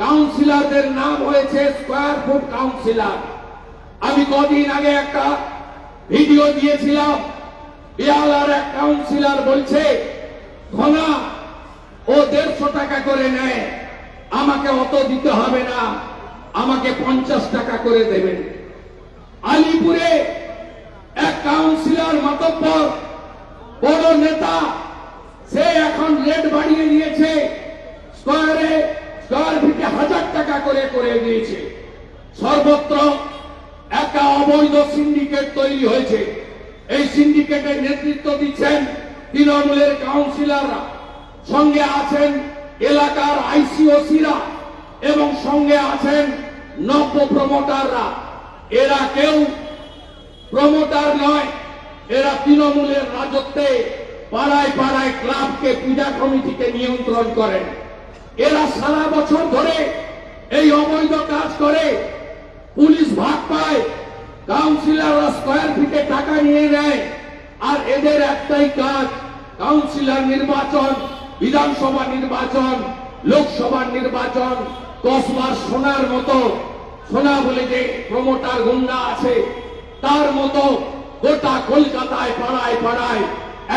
কাউন্সিলরদের নাম হয়েছে স্কোয়ার ফুট কাউন্সিলর আমি কদিন আগে একটা ভিডিও দিয়েছিলাম। বিয়ালার এক কাউন্সিলর বলছে ঘনা ও দেড়শো টাকা করে নেয়। আমাকে অত দিতে হবে না। আমাকে পঞ্চাশ টাকা করে দেবেন। আলিপুরে এক কাউন্সিলর মাতব্বর, বড় নেতা, সে এখন রেট বাড়িয়ে দিয়েছে। স্কোয়ারে স্কোয়ার ফিটে হাজার টাকা করে করে দিয়েছে। সর্বত্র একটা অবৈধ সিন্ডিকেট তৈরি হয়েছে। এই সিন্ডিকেটের নেতৃত্ব দিচ্ছেন তৃণমূলের কাউন্সিলররা। সঙ্গে আছেন এলাকার আইসিওসিরা এবং সঙ্গে আছেন নব্য প্রমোটাররা। এরা কেউ প্রমোটার নয়, এরা তৃণমূলের রাজত্বে পাড়ায় পাড়ায় ক্লাবকে পূজা কমিটিকে নিয়ন্ত্রণ করেন। এরা সারা বছর ধরে এই অবৈধ কাজ করে। পুলিশ ভাগ পায়, কাউন্সিলররা স্কোয়ার ফিটে টাকা নিয়ে নেয়, আর এদের একটাই কাজ, কাউন্সিলর নির্বাচন, বিধানসভা নির্বাচন, লোকসভা নির্বাচন, কসবার সোনার মতো। সোনা বলে যে প্রমোটার গুন্ডা আছে, তার মতো গোটা কলকাতায় পাড়ায় পাড়ায়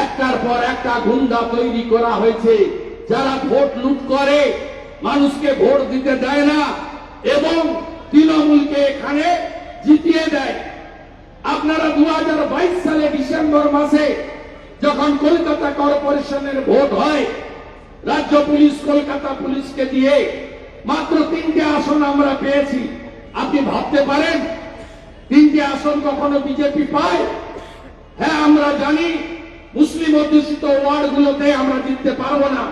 একটার পর একটা গুন্ডা তৈরি করা হয়েছে। যারা ভোট লুট করে, মানুষকে ভোট দিতে দেয় না এবং তৃণমূলকে এখানে জিতিয়ে দেয়। আপনারা দু হাজার বাইশ সালে ডিসেম্বর মাসে যখন কলকাতা কর্পোরেশনের ভোট হয়, রাজ্য পুলিশ কলকাতা পুলিশকে দিয়ে মাত্র তিনটে আসন আমরা পেয়েছি। আপনি ভাবতে পারেন, তিনটে আসন কখনো বিজেপি পায়? হ্যাঁ আমরা জানি, মুসলিম অধ্যুষিত ওয়ার্ডগুলোতে আমরা জিততে পারব না।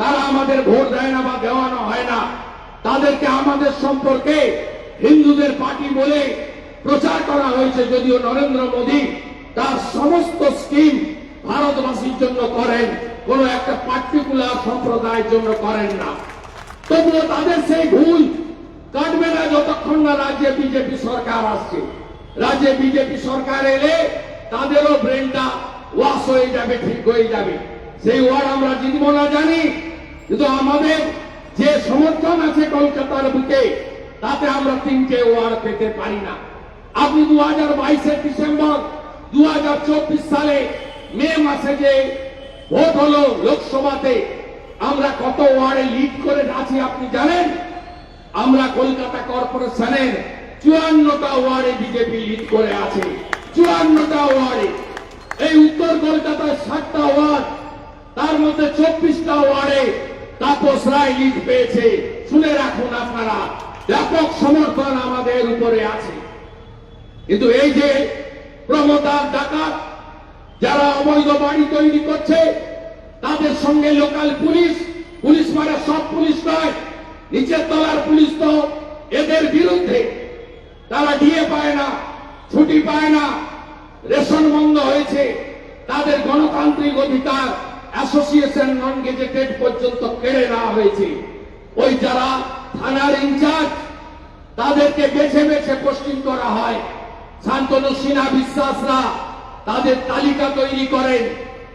তারা আমাদের ভোট দেয় না বা দেওয়ানো হয় না। তাদেরকে আমাদের সম্পর্কে হিন্দুদের পার্টি বলে প্রচার করা হয়েছে যদিও নরেন্দ্র মোদী তার সমস্ত স্কিম ভারতবাসীর জন্য করেন, কোন একটা পার্টিকুলার সম্প্রদায়ের জন্য করেন না। তবুও তাদের সেই ভুল কাটবে না যতক্ষণ না রাজ্যে বিজেপি সরকার আসছে। রাজ্যে বিজেপি সরকার এলে তাদেরও ব্রেনটা ওয়াশ হয়ে যাবে, ঠিক হয়ে যাবে। সেই ওয়ার্ড আমরা জিতব না জানি কিন্তু আমাদের যে সমর্থন আছে কলকাতার বুকে, তাতে আমরা তিনটে ওয়ার্ড পেতে পারি না। আপনি দু হাজার বাইশের ডিসেম্বর দু হাজার চব্বিশ সালে মে মাসে যে ভোট হলো লোকসভাতে, আমরা কত ওয়ার্ডে লিড করে আছি আপনি জানেন? আমরা কলকাতা কর্পোরেশনের চুয়ান্নটা ওয়ার্ডে বিজেপি লিড করে আছে। চুয়ান্নটা ওয়ার্ডে। এই উত্তর কলকাতায় ষাটটা ওয়ার্ড, তার মধ্যে চব্বিশটা ওয়ার্ডে তাপস রায় লিড পেয়েছে। শুনে রাখুন আপনারা, ব্যাপক সমর্থন আমাদের উপরে আছে। কিন্তু এই যে প্রমোটার ডাকাত, যারা অবৈধ বাড়ি তৈরি করছে, তাদের সঙ্গে লোকাল পুলিশ পুলিশ মানে সব পুলিশ নয়, নিচের তলার পুলিশ তো এদের বিরুদ্ধে। তারা ডিএ পায় না, ছুটি পায় না, রেশন বন্ধ হয়েছে, তাদের গণতান্ত্রিক অধিকার অ্যাসোসিয়েশন নন গেজেটেড পর্যন্ত কেড়ে নেওয়া হয়েছে। ওই যারা থানার ইনচার্জ, তাদেরকে বেছে বেছে পোস্টিং করা হয়। শান্তনু সিনহা বিশ্বাসরা তাদের তালিকা তৈরি করেন।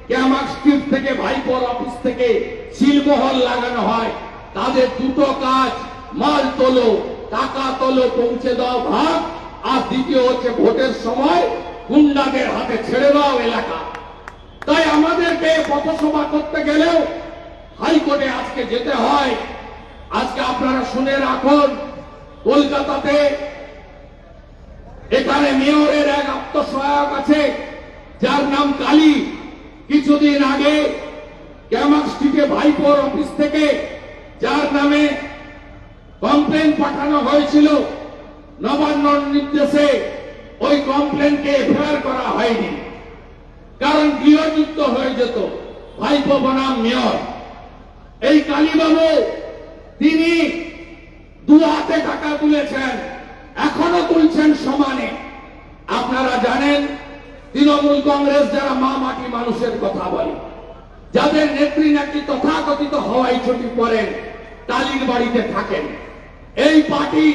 ক্যামাক থেকে ভাইপোর অফিস থেকে সিলমোহর লাগানো হয়। তাদের দুটো কাজ, মাল তোলো, টাকা তোলো, পৌঁছে দাও ভাগ। আর দ্বিতীয় হচ্ছে ভোটের সময় গুন্ডাদের হাতে ছেড়ে দাও এলাকা। তাই আমাদেরকে পথসভা করতে গেলেও হাইকোর্টে আজকে যেতে হয়। আজকে আপনারা শুনে রাখুন, কলকাতাতে এখানে মেয়রের এক আত্মসহায়ক আছে, যার নাম কালী। কিছুদিন আগে ক্যামাক স্ট্রিটে ভাইপোর অফিস থেকে যার নামে কমপ্লেন পাঠানো হয়েছিল। নবান্নর নির্দেশে ওই কমপ্লেনকে এফআইআর করা হয়নি। কারণ গৃহযুক্ত হয়ে যেত। ভাইপো বনাম মেয়র। এই কালীবাবু তিনি দু হাতে টাকা তুলেছেন, এখনও তুলছেন সমানে। আপনারা জানেন, তৃণমূল কংগ্রেস যারা মা মাটি মানুষের কথা বলে, যাদের নেত্রী নাকি তথাকথিত হওয়াই ছুটি করেন টালির বাড়িতে থাকেন। এই পার্টি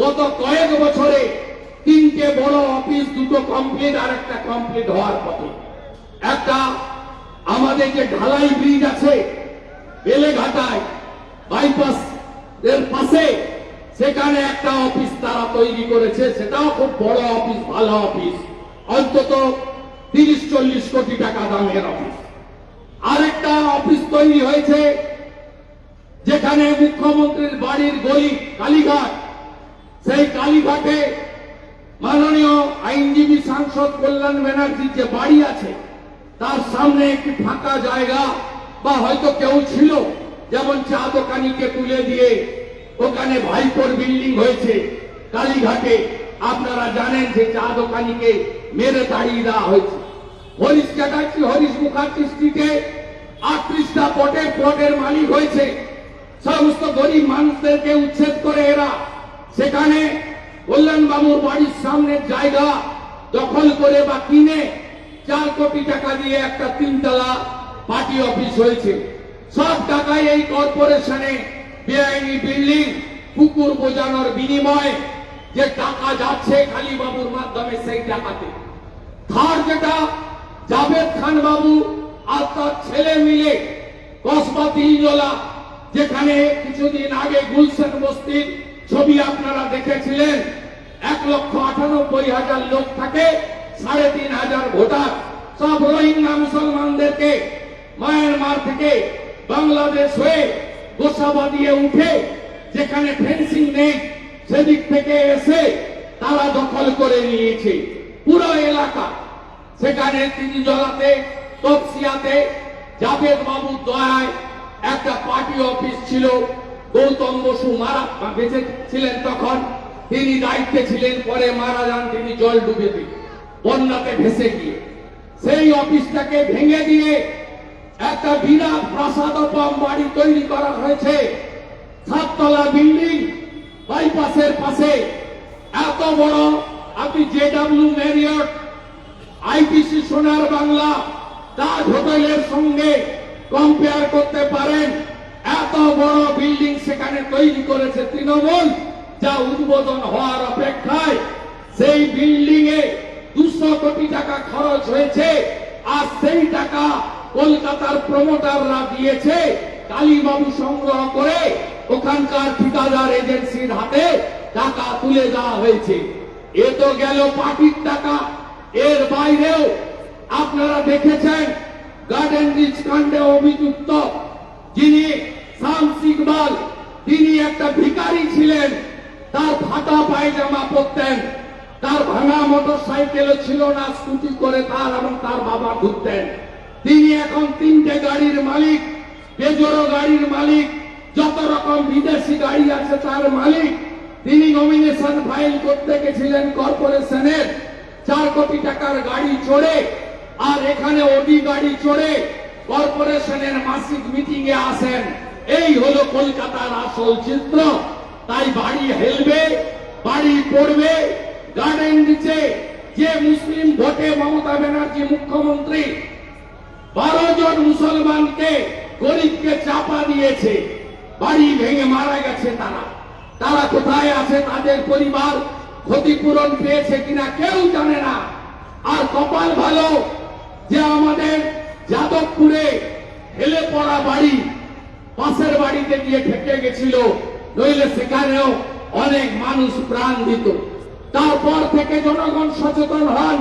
গত কয়েক বছরে তিনটে বড় অফিস, দুটো কমপ্লিট আর একটা কমপ্লিট হওয়ার পথে। একটা আমাদের যে ঢালাই ব্রিজ আছে, বেলেঘাটায় বাইপাস এর পাশে, সেখানে একটা অফিস তারা তৈরি করেছে। সেটাও খুব বড় অফিস ভালো অফিস অন্তত তিরিশ, চল্লিশ কোটি টাকা দামের অফিস আরেকটা অফিস তৈরি হয়েছে, যেখানে মুখ্যমন্ত্রীর বাড়ির গলি কালীঘাট। সেই কালীঘাটে মাননীয় আইনজীবী সাংসদ কল্যাণ ব্যানার্জির যে বাড়ি আছে তার সামনে একটি ফাঁকা জায়গা, বা হয়তো কেউ ছিল, যেমন চা দোকানিকে তুলে দিয়ে ওখানে ভাইপোর বিল্ডিং হয়েছে, কালীঘাটে। আপনারা জানেন যে চা দোকানিকে মেরে তাড়িয়ে দেওয়া হয়েছে। হরিশ চ্যাটার্জি, হরিশ মুখার্জি স্ট্রিটে আটত্রিশটা পটের প্লটের মালিক হয়েছে। সমস্ত গরিব মানুষদেরকে উচ্ছেদ করে এরা। সেখানে কল্যাণ বাবুর বাড়ির সামনের জায়গা দখল করে বা কিনে চার কোটি টাকা দিয়ে একটা তিনতলা পার্টি অফিস হয়েছে। সব টাকায় এই কর্পোরেশনে বেআইনি বিল্ডিং পুকুর বোঝানোর বিনিময়ে যে টাকা যাচ্ছে খালি বাবুর মাধ্যমে সেই টাকাতে। থার যেটা, জাভেদ খান বাবু আর তার ছেলে মিলে কসবা তিনজলা যেখানে কিছুদিন আগে গুলশান বস্তির ছবি আপনারা দেখেছিলেন, এক লক্ষ আটানব্বই হাজার লোক থাকে সাড়ে তিন হাজার ভোটার সব রোহিঙ্গা মুসলমানদেরকে মায়ানমার থেকে বাংলাদেশ হয়ে গোসাবা দিয়ে উঠে যেখানে ফেন্সিং নেই, সেদিক থেকে এসে তারা দখল করে নিয়েছে। পুরো এলাকা, সেখানে তিনি জলাতে, তপসিয়াতে জাভেদ বাবুর দয়ায় একটা পার্টি অফিস ছিল। গৌতম বসু মারা বেঁচে ছিলেন তখন। তিনি দায়িত্বে ছিলেন, পরে মারা যান, তিনি জল ডুবেতে বন্যাতে ভেসে গিয়ে। সেই অফিসটাকে ভেঙে দিয়ে একটা বিরাট প্রাসাদোপম বাড়ি তৈরি করা হয়েছে। সাততলা বিল্ডিং, বাইপাসের পাশে। এত বড় আপনি জেডাব্লিউ ম্যারিয়ট আইটিসি সোনার বাংলা তাজ হোটেলের সঙ্গে কম্পেয়ার করতে পারেন। এত বড় বিল্ডিং সেখানে তৈরি করেছে তৃণমূল, যা উদ্বোধন হওয়ার অপেক্ষায়। সেই বিল্ডিং এ দুশো কোটি টাকা খরচ হয়েছে, আর সেই টাকা কলকাতার প্রমোটাররা দিয়েছে। কালীবাবু সংগ্রহ করে ওখানকার ঠিকাদার এজেন্সির হাতে টাকা তুলে দেওয়া হয়েছে। এ তো গেল পার্টির টাকা। এর বাইরেও আপনারা দেখেছেন গার্ডেন রিচ কাণ্ডে অভিযুক্ত যিনি শামস ইকবাল তিনি একটা ভিখারি ছিলেন, তার ফাটা পায়জামা পরতেন। তার ভাঙা মোটর সাইকেলও ছিল না, স্কুটি করে তার এবং তার বাবা ঘুরতেন। তিনি এখন তিনটে গাড়ির মালিক পেজোরো গাড়ির মালিক, যত রকম বিদেশি গাড়ি আছে তার মালিক। তিনি নমিনেশন ফাইল করতে গেছিলেন কর্পোরেশনের চার কোটি টাকার গাড়ি চড়ে আর এখানে ওডি গাড়ি চড়ে কর্পোরেশনের মাসিক মিটিং এ আসেন। এই হলো কলকাতার আসল চিত্র। তাই বাড়ি হেলবে, বাড়ি পড়বে গার্ডেন দিচ্ছে যে মুসলিম ভোটে মমতা ব্যানার্জি মুখ্যমন্ত্রী। বারো জন মুসলমানকে গরিবকে চাপা দিয়েছে। বাড়ি ভেঙে মারা গেছে তারা। তারা কোথায় আছে? তাদের পরিবার ক্ষতিপূরণ পেয়েছে কিনা কেউ জানে না। আর কপাল ভালো যে আমাদের যাদবপুরে হেলে পড়া বাড়ি পাশের বাড়িতে গিয়ে ঠেকে গেছিল। নইলে সেখানেও অনেক মানুষ প্রাণ দিত। তারপর থেকে জনগণ সচেতন হন,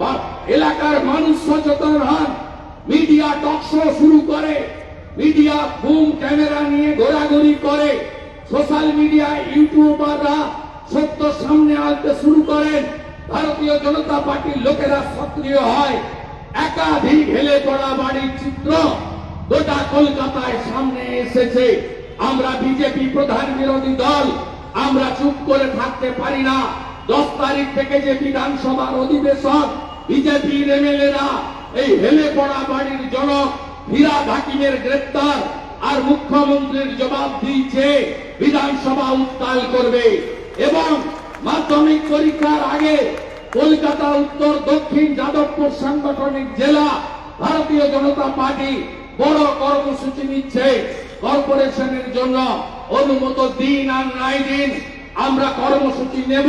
বা এলাকার মানুষ সচেতন হন, মিডিয়া টকশো শুরু করে, মিডিয়া বুম ক্যামেরা নিয়ে ঘোরাঘুরি করে, সোশ্যাল মিডিয়া ইউটিউবাররা সত্য সামনে আনতে শুরু করেন, ভারতীয় জনতা পার্টির লোকেরা সক্রিয় হয়। একাধিক হেলে পড়া বাড়ির চিত্র গোটা কলকাতায় সামনে এসেছে। আমরা বিজেপি প্রধান বিরোধী দল, আমরা চুপ করে থাকতে পারি না। দশ তারিখ থেকে যে বিধানসভার অধিবেশন বিজেপির এমএলএরা এই হেলে পড়া বাড়ির জনক ফিরাদ হাকিমের গ্রেপ্তার আর মুখ্যমন্ত্রীর জবাব দিয়েছে, বিধানসভা উত্তাল করবে। এবং মাধ্যমিক পরীক্ষার আগে কলকাতা, উত্তর, দক্ষিণ যাদবপুর সাংগঠনিক জেলা ভারতীয় জনতা পার্টি বড় কর্মসূচি নিচ্ছে। কর্পোরেশনের জন্য অনুমত দিন আর নাই দিন আমরা কর্মসূচি নেব।